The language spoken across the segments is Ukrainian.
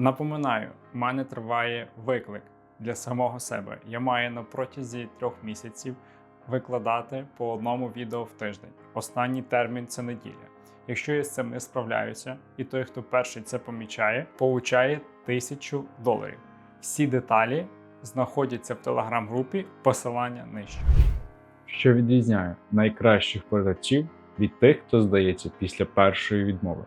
Напоминаю, в мене триває виклик для самого себе. Я маю на протязі трьох місяців викладати по одному відео в тиждень. Останній термін це неділя. Якщо я з цим не справляюся, і той, хто перший це помічає, получає тисячу доларів. Всі деталі знаходяться в телеграм-групі, посилання нижче. Що відрізняє найкращих продавців від тих, хто здається після першої відмови?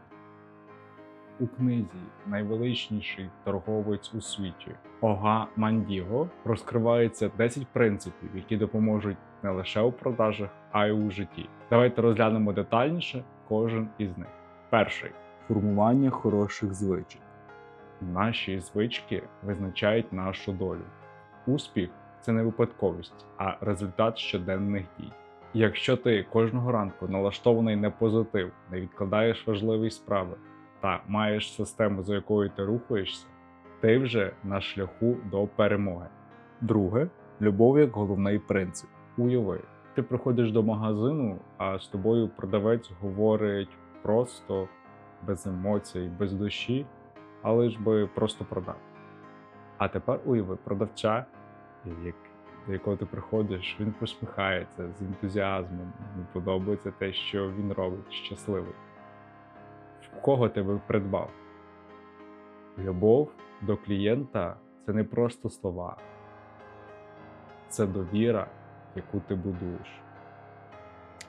У книзі Найвеличніший торговець у світі Ога Мандіго розкривається 10 принципів, які допоможуть не лише у продажах, а й у житті. Давайте розглянемо детальніше кожен із них. Перший формування хороших звичок. Наші звички визначають нашу долю. Успіх це не випадковість, а результат щоденних дій. Якщо ти кожного ранку налаштований на позитив, не відкладаєш важливі справи та маєш систему, за якою ти рухаєшся, ти вже на шляху до перемоги. Друге любов як головний принцип. Уяви, ти приходиш до магазину, а з тобою продавець говорить просто, без емоцій, без душі, але ж би просто продати. А тепер уяви продавця, як, до якого ти приходиш, він посміхається з ентузіазмом, подобається те, що він робить, щасливий. Кого ти придбав? Любов до клієнта це не просто слова, це довіра, яку ти будуєш.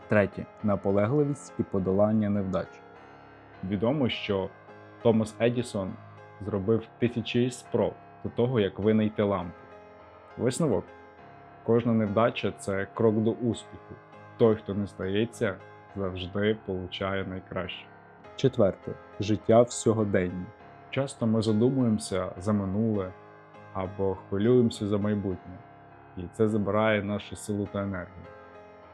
Третє наполегливість і подолання невдач. Відомо, що Томас Едісон зробив тисячі спроб до того, як винайти лампу. Висновок: кожна невдача це крок до успіху. Той, хто не здається, завжди получає найкраще. Четверте життя в сьогоденні. Часто ми задумуємося за минуле або хвилюємося за майбутнє, і це забирає нашу силу та енергію.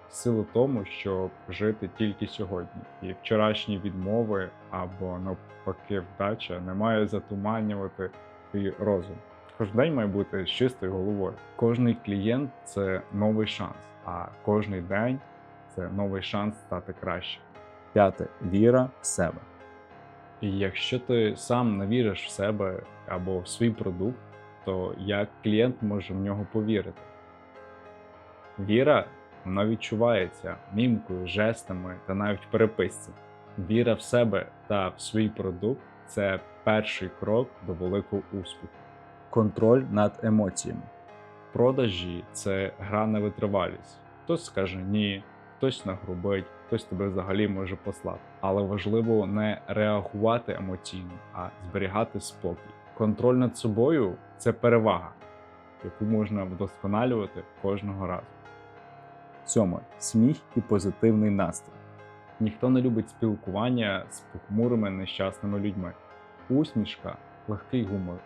Сила тому, щоб жити тільки сьогодні, і вчорашні відмови або навпаки вдача не має затуманювати твій розум. Кожен день має бути з чистою головою. Кожний клієнт це новий шанс, а кожний день це новий шанс стати краще. П'яте віра в себе. І якщо ти сам не віриш в себе або в свій продукт, то як клієнт може в нього повірити? Віра вона відчувається мімкою, жестами та навіть в переписці. Віра в себе та в свій продукт це перший крок до великого успіху. Контроль над емоціями. Продажі це гра на витривалість. Хтось скаже ні, хтось нагрубить, хтось тебе взагалі може послати. Але важливо не реагувати емоційно, а зберігати спокій. Контроль над собою це перевага, яку можна вдосконалювати кожного разу. Сьоме сміх і позитивний настрій. Ніхто не любить спілкування з похмурими нещасними людьми. Усмішка, легкий гумор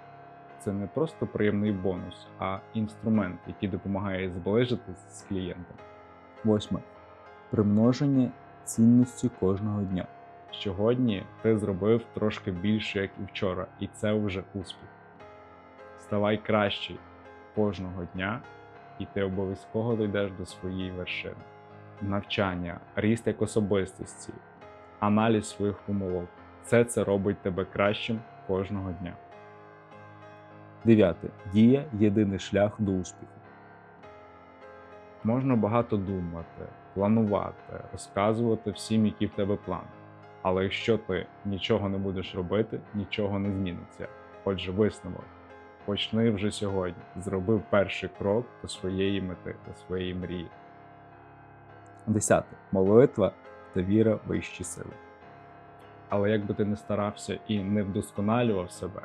це не просто приємний бонус, а інструмент, який допомагає зближитись з клієнтом. Восьме примноження цінності кожного дня. Сьогодні ти зробив трошки більше, як і вчора, і це вже успіх. Ставай кращий кожного дня, і ти обов'язково дійдеш до своєї вершини. Навчання, ріст як особистості, аналіз своїх помилок все це робить тебе кращим кожного дня. Дев'яте дія єдиний шлях до успіху. Можна багато думати, планувати, розказувати всім, які в тебе плани. Але якщо ти нічого не будеш робити, нічого не зміниться. Отже, висновок. Почни вже сьогодні. Зроби перший крок до своєї мети, до своєї мрії. Десяте молитва та віра в вищі сили. Але як би ти не старався і не вдосконалював себе,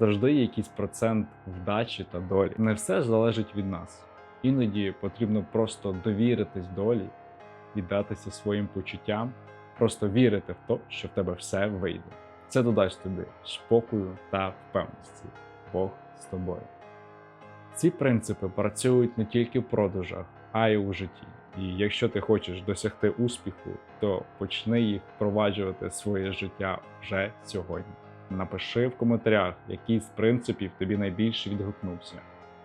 завжди є якийсь процент вдачі та долі. Не все ж залежить від нас. Іноді потрібно просто довіритись долі, віддатися своїм почуттям, просто вірити в те, що в тебе все вийде. Це додасть тобі спокою та впевненості. Бог з тобою. Ці принципи працюють не тільки в продажах, а й у житті. І якщо ти хочеш досягти успіху, то почни їх впроваджувати своє життя вже сьогодні. Напиши в коментарях, який з принципів тобі найбільше відгукнувся.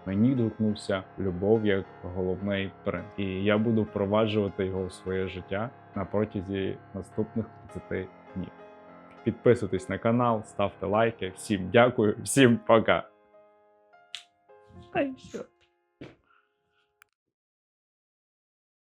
Мені відгукнувся любов як головний принцип, і я буду впроваджувати його в своє життя на протязі наступних 30 днів. Підписуйтесь на канал, ставте лайки. Всім дякую, всім пока.